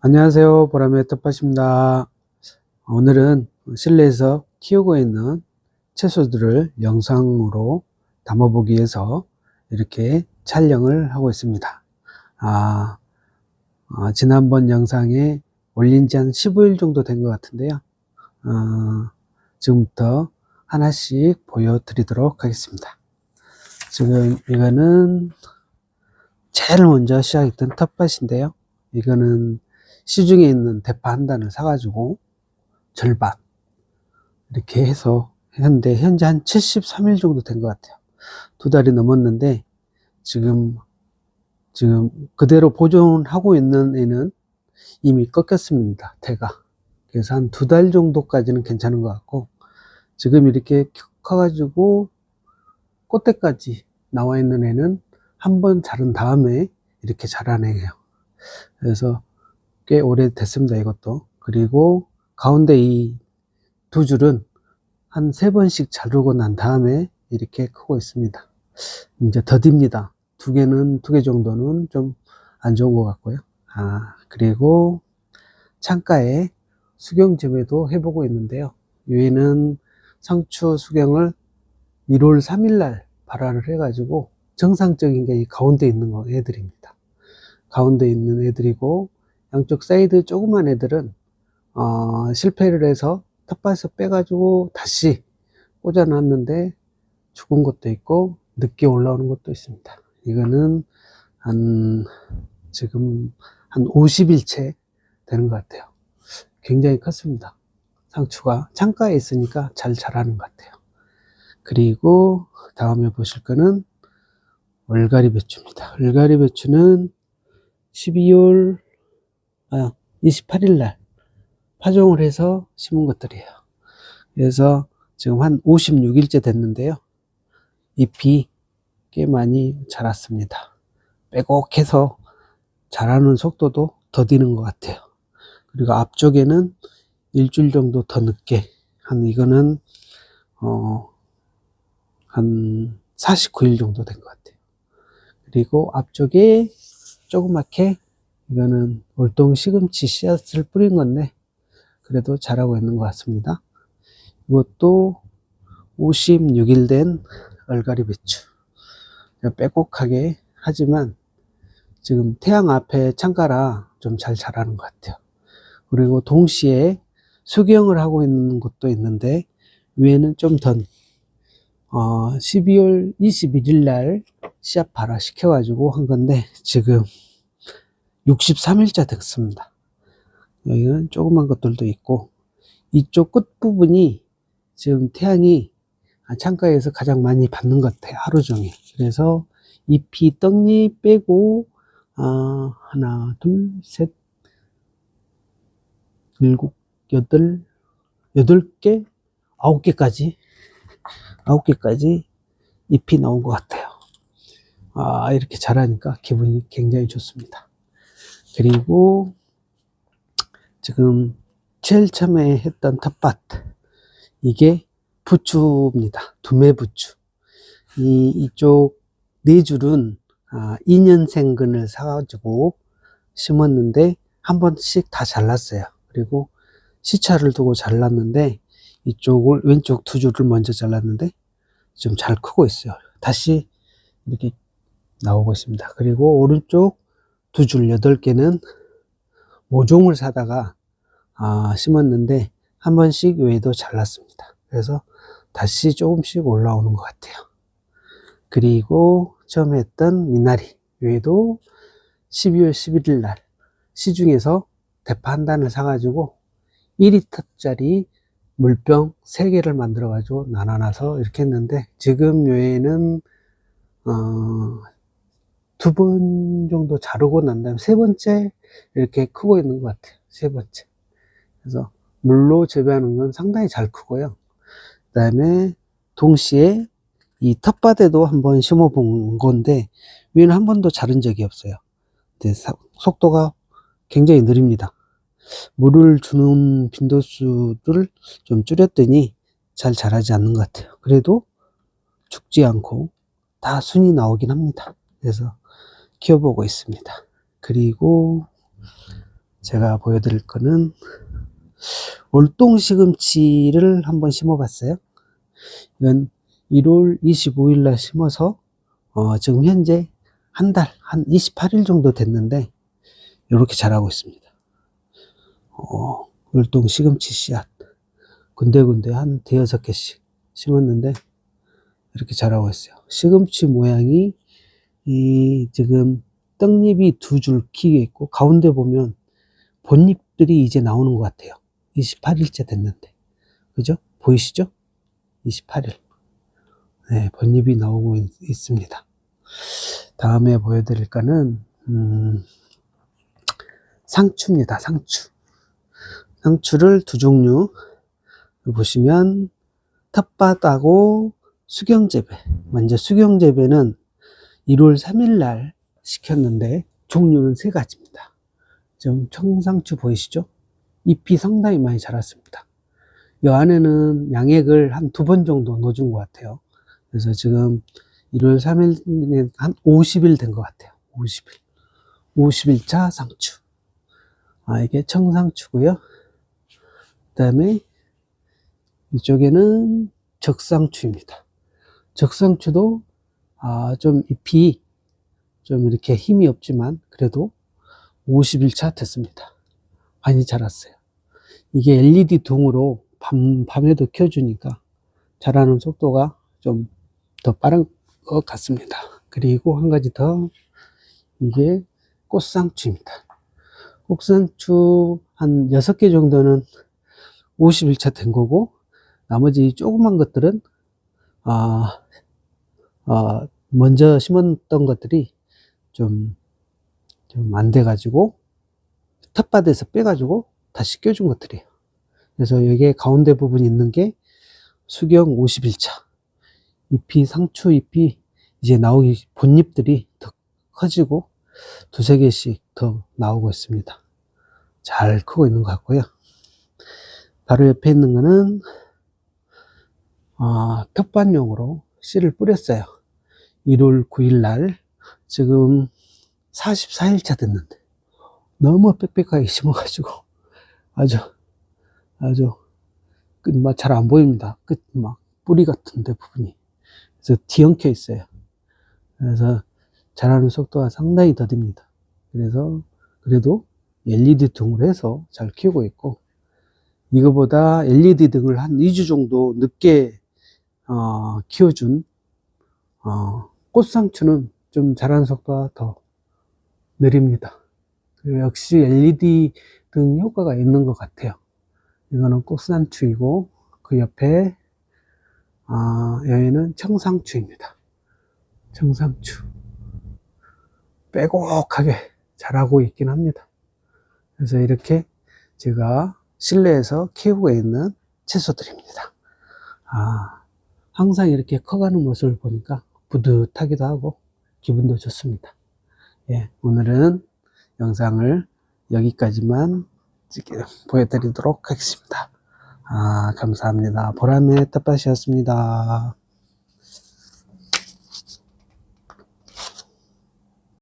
안녕하세요. 보람의 텃밭입니다. 오늘은 실내에서 키우고 있는 채소들을 영상으로 담아보기 위해서 이렇게 촬영을 하고 있습니다. 아, 아, 지난번 영상에 올린 지 한 15일 정도 된 것 같은데요. 아, 지금부터 하나씩 보여드리도록 하겠습니다. 지금 이거는 제일 먼저 시작했던 텃밭인데요. 이거는 시중에 있는 대파 한 단을 사가지고 절반 이렇게 해서 했는데 현재 한 73일 정도 된 것 같아요. 두 달이 넘었는데 지금 지금 그대로 보존하고 있는 애는 이미 꺾였습니다. 대가. 그래서 한 두 달 정도까지는 괜찮은 것 같고 지금 이렇게 커가지고 꽃대까지 나와 있는 애는 한 번 자른 다음에 이렇게 애예요. 그래서 꽤 오래됐습니다, 이것도. 그리고 가운데 이 두 줄은 한 세 번씩 자르고 난 다음에 이렇게 크고 있습니다. 이제 더딥니다. 두 개는, 두 개 정도는 좀 안 좋은 것 같고요. 아, 그리고 창가에 수경재배도 해보고 있는데요. 얘는 상추 수경을 1월 3일날 발화를 해가지고 정상적인 게 이 가운데 있는 거 애들입니다. 가운데 있는 애들이고 양쪽 사이드 조그만 애들은 어, 실패를 해서 텃밭에서 빼가지고 다시 꽂아놨는데 죽은 것도 있고 늦게 올라오는 것도 있습니다. 이거는 한 지금 한 50일째 되는 것 같아요. 굉장히 컸습니다. 상추가 창가에 있으니까 잘 자라는 것 같아요. 그리고 다음에 보실 거는 얼갈이 배추입니다. 얼갈이 배추는 12월 아, 28일 날 파종을 해서 심은 것들이에요. 그래서 지금 한 56일째 됐는데요. 잎이 꽤 많이 자랐습니다. 빼곡해서 자라는 속도도 더디는 것 같아요. 그리고 앞쪽에는 일주일 정도 더 늦게 한 이거는 어, 한 49일 정도 된 것 같아요. 그리고 앞쪽에 조그맣게 이거는 월동 시금치 씨앗을 뿌린 건데 그래도 자라고 있는 것 같습니다. 이것도 56일 된 얼갈이 배추. 빼곡하게 하지만 지금 태양 앞에 창가라 좀 잘 자라는 것 같아요. 그리고 동시에 수경을 하고 있는 것도 있는데 위에는 좀더 어, 12월 21일 날 씨앗 발화 시켜가지고 한 건데 지금 63일째 됐습니다. 여기는 조그만 것들도 있고 이쪽 끝부분이 지금 태양이 창가에서 가장 많이 받는 것 같아요. 하루 종일. 그래서 잎이 떡잎 빼고 아, 하나, 둘, 셋, 일곱, 여덟, 여덟 개, 아홉 개까지 아홉 개까지 잎이 나온 것 같아요. 아, 이렇게 자라니까 기분이 굉장히 좋습니다. 그리고 지금 제일 처음에 했던 텃밭 이게 부추입니다. 두매 부추. 이 이쪽 네 줄은 아, 2년생 근을 사가지고 심었는데 한 번씩 다 잘랐어요. 그리고 시차를 두고 잘랐는데 이쪽을 왼쪽 두 줄을 먼저 잘랐는데 좀 잘 크고 있어요. 다시 이렇게 나오고 있습니다. 그리고 오른쪽 두 줄 여덟 개는 모종을 사다가 아, 심었는데 한 번씩 외에도 잘랐습니다. 그래서 다시 조금씩 올라오는 것 같아요. 그리고 처음에 했던 미나리 외에도 12월 11일 날 시중에서 대파 한 단을 사가지고 2리터짜리 물병 3개를 만들어 가지고 나눠놔서 이렇게 했는데 지금 요에는 어, 두 번 정도 자르고 난 다음에 세 번째 이렇게 크고 있는 것 같아요. 세 번째. 그래서 물로 재배하는 건 상당히 잘 크고요. 그 다음에 동시에 이 텃밭에도 한번 심어 본 건데 위는 한 번도 자른 적이 없어요. 근데 사- 속도가 굉장히 느립니다. 물을 주는 빈도수를 좀 줄였더니 잘 자라지 않는 것 같아요. 그래도 죽지 않고 다 순이 나오긴 합니다. 그래서 키워보고 있습니다. 그리고 제가 보여드릴 거는 월동 시금치를 한번 심어봤어요. 이건 1월 25일 날 심어서 어, 지금 현재 한 달, 한 28일 정도 됐는데 이렇게 자라고 있습니다. 어, 월동 시금치 씨앗 군데군데 한 대여섯 개씩 심었는데 이렇게 자라고 있어요. 시금치 모양이 이 지금 떡잎이 두 줄 키게 있고 가운데 보면 본잎들이 이제 나오는 것 같아요. 28일째 됐는데 그죠? 보이시죠? 28일. 네, 본잎이 나오고 있, 습니다 다음에 보여드릴 거는 음, 상추입니다. 상추. 상추를 두 종류 보시면 텃밭하고 수경재배. 먼저 수경재배는 1월 3일 날 시켰는데 종류는 세 가지입니다. 지금 청상추 보이시죠? 잎이 상당히 많이 자랐습니다. 이 안에는 양액을 한 두 번 정도 넣어준 것 같아요. 그래서 지금 1월 3일에 한 50일 된 것 같아요. 50일. 50일차 상추. 아, 이게 청상추고요. 그 다음에 이쪽에는 적상추입니다. 적상추도 아, 좀 잎이 좀 이렇게 힘이 없지만 그래도 50일차 됐습니다. 많이 자랐어요. 이게 LED 등으로 밤, 밤에도 켜주니까 자라는 속도가 좀 더 빠른 것 같습니다. 그리고 한 가지 더 이게 꽃상추입니다. 꽃상추 한 6개 정도는 50일차 된 거고 나머지 조그만 것들은 아, 아, 먼저 심었던 것들이 좀 좀 안 돼가지고 텃밭에서 빼가지고 다시 껴준 것들이에요. 그래서 여기에 가운데 부분 있는 게 수경 51차 잎이 상추 잎이 이제 나오기 본잎들이 더 커지고 두세 개씩 더 나오고 있습니다. 잘 크고 있는 것 같고요. 바로 옆에 있는 거는 아, 텃밭용으로 씨를 뿌렸어요. 1월 9일 날 지금 44일차 됐는데 너무 빽빽하게 심어가지고 아주 아주 잘안 보입니다. 끝막 뿌리 같은데 부분이 그래서 뒤엉켜 있어요. 그래서 자라는 속도가 상당히 더딥니다. 그래서 그래도 LED 등을 해서 잘 키우고 있고 이거보다 LED 등을 한 2주 정도 늦게 어, 키워준 어, 꽃상추는 좀 자라는 속도가 더 느립니다. 역시 LED 등 효과가 있는 것 같아요. 이거는 꽃상추이고 그 옆에 아, 여기는 청상추입니다. 청상추. 빼곡하게 자라고 있긴 합니다. 그래서 이렇게 제가 실내에서 키우고 있는 채소들입니다. 아, 항상 이렇게 커가는 모습을 보니까 뿌듯하기도 하고 기분도 좋습니다. 예, 오늘은 영상을 여기까지만 보여드리도록 하겠습니다. 아, 감사합니다. 보람의 텃밭이었습니다.